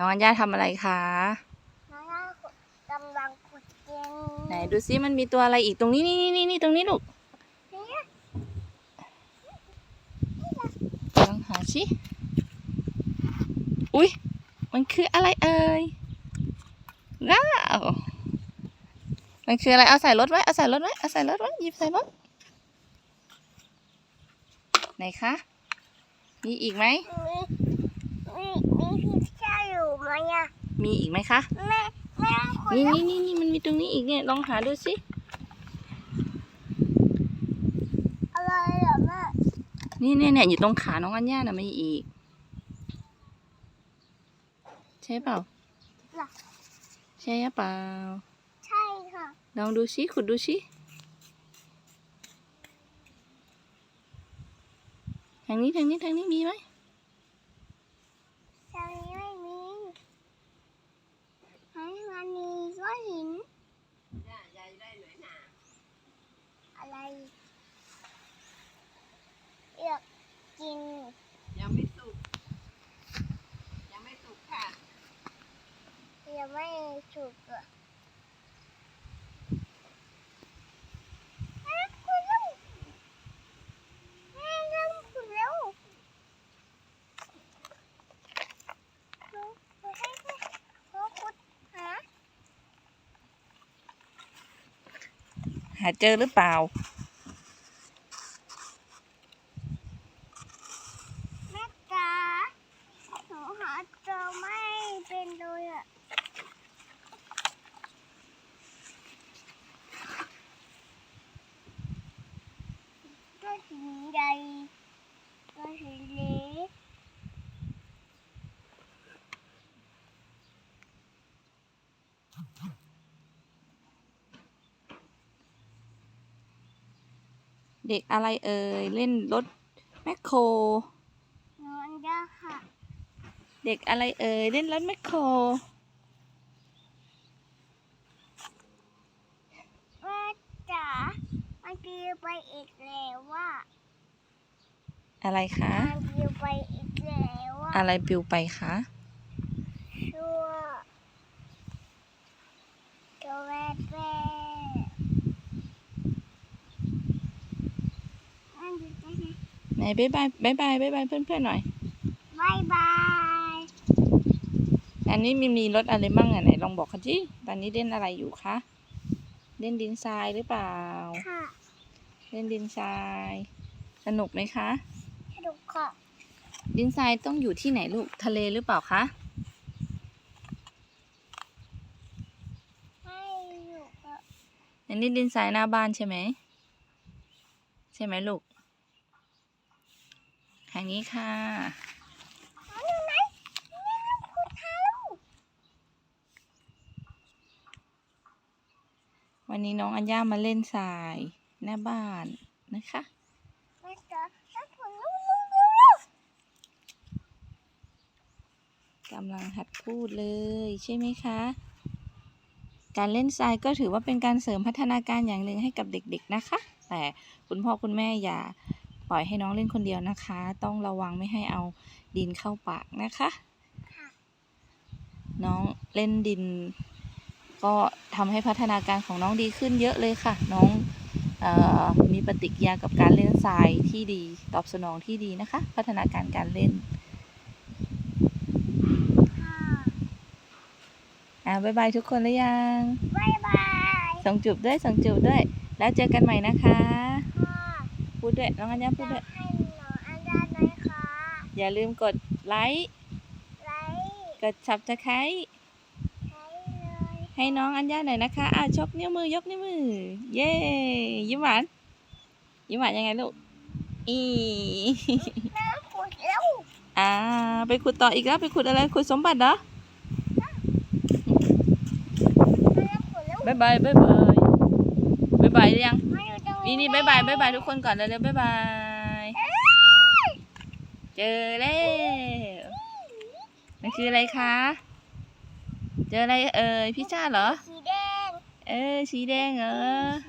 น้องอัญญาทำอะไรคะน้องย่ากำลังขุดเจงไหนดูซิมันมีตัวอะไรอีกตรงนี้นี่นี่นี่นี่ตรงนี้ลูกเนี่ยลองหาชิอุ้ยมันคืออะไรเอ่ยว้าวมันคืออะไรเอาใส่รถไว้เอาใส่รถไว้เอาใส่รถไว้หยิบใส่รถไหนคะมีอีกไหมมีมีมีพิซซ่าอยู่ ไหมอะมีอีกไหมคะแม่แม่ขุดนี่แล้วนี่นี่นี่มันมีตรงนี้อีกเนี่ยลองหาดูสิอะไรเหรอแม่นี่เนี่ยเนี่ยอยู่ตรงขาน้องอัญญาน่ะมีอีก ใช่เปล่าล่ะใช่หรือเปล่าใช่ค่ะลองดูสิขุดดูสิทางนี้ทางนี้ทางนี้มีไหม ตรงนี้ไม่มีให้มันมีก้อนหิน อะไรเลือกกิน ยังไม่สุก ยังไม่สุกค่ะ ยังไม่สุกอะแม่ขุดแล้วแม่เริ่มขุดแล้วหนูหนูให้แม่ขอขุดหา หาเจอหรือเปล่า แม่จ๋าหนูหาเจอไม่เป็นเลยอะก็หินใหญ่ก็หินเล็ก เด็กอะไรเอ่ยเล่นรถแมคโครนอนยากค่ะ เด็กอะไรเอ่ยเล่นรถแมคโครแม่จ๋ามันดีไปอีกแล้วว่าอะไรคะมันดีไปอีกแล้วว่าอะไรปลิวไปคะ ชั่วตัวแม่แม่มันอยู่ที่ ไหนไหนบ๊ายบายบ๊ายบายบ๊ายบายเพื่อนๆหน่อยบายบาย อันนี้มีมีรถอะไรบ้างอะไหนลองบอกเขาจิตอนนี้เล่นอะไรอยู่คะ เล่นดินทรายหรือเปล่า ค่ะ เล่นดินทราย สนุกไหมคะ สนุกค่ะ ดินทรายต้องอยู่ที่ไหนลูก ทะเลหรือเปล่าคะให้อยู่กับอันนี้ดินทรายหน้าบ้านใช่ไหม ใช่ไหมลูก ทางนี้ค่ะเอาอยู่ไหนเนี่ยขุดหาลูกวันนี้น้องอัญญามาเล่นทรายหน้าบ้านนะคะกำลังหัดพูดเลยใช่ไหมคะ การเล่นทรายก็ถือว่าเป็นการเสริมพัฒนาการอย่างหนึ่งให้กับเด็กๆนะคะ แต่คุณพ่อคุณแม่อย่า ปล่อยให้น้องเล่นคนเดียวนะคะ ต้องระวังไม่ให้เอาดินเข้าปากนะคะ น้องเล่นดิน ก็ทำให้พัฒนาการของน้องดีขึ้นเยอะเลยค่ะ น้องเออมีปฏิกิริยากับการเล่นทรายที่ดี ตอบสนองที่ดีนะคะ พัฒนาการการเล่นค่ะอ่าบายบายทุกคนหรือยังบายบายส่งจูบด้วยส่งจูบด้วย แล้วเจอกันใหม่นะคะค่ะ พูดด้วยน้องอัญญาพูดจะด้วยให้หนูอันดาหน่อยค่ะอย่าลืมกดไลค์ไลค์กด subscribe ใช้เลยให้น้องอัญญาหน่อยนะคะอะชกนิ้วมือยกนิ้วมือ เย้ยิ้มหวานยิ้มหวานยังไงลูกอีแม่ขุดแล้วอ่าไปขุดต่ออีกแล้วไปขุดอะไรขุดสมบัติเหรอแม่ขุดแล้วบายบายบายบายบายบายหรือยังมาอยู่ตรง นี่นี่บายบายบายบายทุกคนก่อนเร็วๆบายบาย เจอแล้วมันคืออะไรคะ เจออะไรเอ่ยพิซซ่าเหรอ สีแดง เออสีแดงเหรอ